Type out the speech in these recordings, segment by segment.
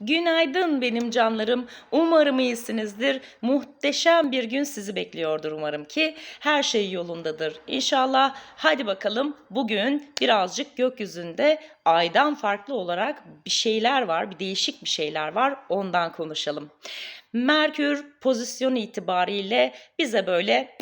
Günaydın benim canlarım. Umarım iyisinizdir. Muhteşem bir gün sizi bekliyordur umarım ki. Her şey yolundadır. İnşallah. Hadi bakalım bugün birazcık gökyüzünde aydan farklı olarak bir şeyler var. Bir değişik bir şeyler var. Ondan konuşalım. Merkür pozisyon itibariyle bize böyle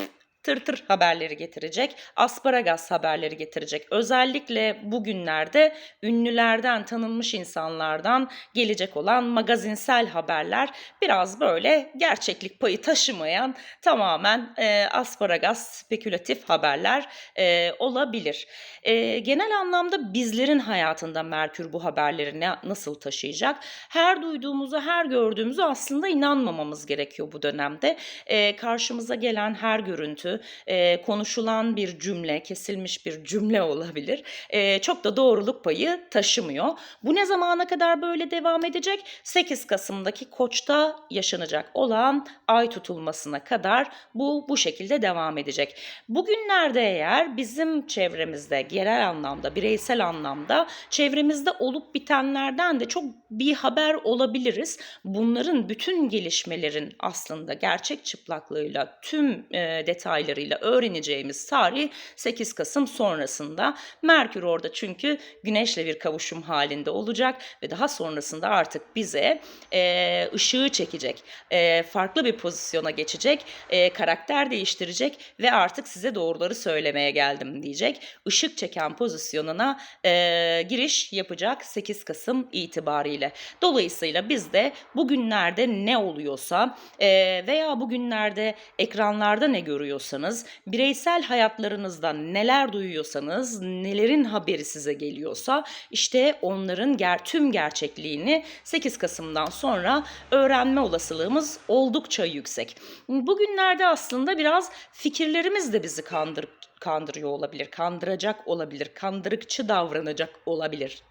tır tır haberleri getirecek, asparagas haberleri getirecek. Özellikle bugünlerde ünlülerden, tanınmış insanlardan gelecek olan magazinsel haberler biraz böyle gerçeklik payı taşımayan tamamen e, asparagas spekülatif haberler e, olabilir. E, genel anlamda bizlerin hayatında Merkür bu haberleri ne, nasıl taşıyacak? Her duyduğumuzu, her gördüğümüzü aslında inanmamamız gerekiyor bu dönemde. E, karşımıza gelen her görüntü, e, konuşulan bir cümle, kesilmiş bir cümle olabilir. E, çok da doğruluk payı taşımıyor. Bu ne zamana kadar böyle devam edecek? 8 Kasım'daki Koç'ta yaşanacak olan ay tutulmasına kadar bu bu şekilde devam edecek. Bugünlerde eğer bizim çevremizde genel anlamda, bireysel anlamda çevremizde olup bitenlerden de çok bir haber olabiliriz. Bunların bütün gelişmelerin aslında gerçek çıplaklığıyla tüm e, detaylarıyla öğreneceğimiz tarih 8 Kasım sonrasında. Merkür orada çünkü Güneş'le bir kavuşum halinde olacak ve daha sonrasında artık bize e, ışığı çekecek, e, farklı bir pozisyona geçecek, e, karakter değiştirecek ve artık size doğruları söylemeye geldim diyecek. Işık çeken pozisyonuna e, giriş yapacak 8 Kasım itibariyle. Dolayısıyla biz de bugünlerde ne oluyorsa e, veya bugünlerde ekranlarda ne görüyorsanız, bireysel hayatlarınızda neler duyuyorsanız, nelerin haberi size geliyorsa işte onların ger tüm gerçekliğini 8 Kasım'dan sonra öğrenme olasılığımız oldukça yüksek. Bugünlerde aslında biraz fikirlerimiz de bizi kandırıp kandırıyor olabilir, kandıracak olabilir, kandırıkçı davranacak olabilir.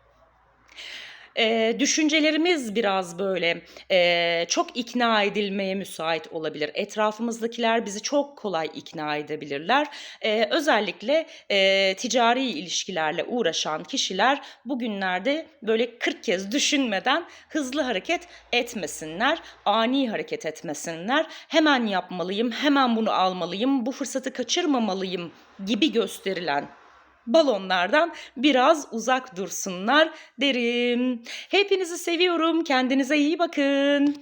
E, düşüncelerimiz biraz böyle e, çok ikna edilmeye müsait olabilir. Etrafımızdakiler bizi çok kolay ikna edebilirler. E, özellikle e, ticari ilişkilerle uğraşan kişiler bugünlerde böyle 40 kez düşünmeden hızlı hareket etmesinler, ani hareket etmesinler. Hemen yapmalıyım, hemen bunu almalıyım, bu fırsatı kaçırmamalıyım gibi gösterilen balonlardan biraz uzak dursunlar derim. Hepinizi seviyorum. Kendinize iyi bakın.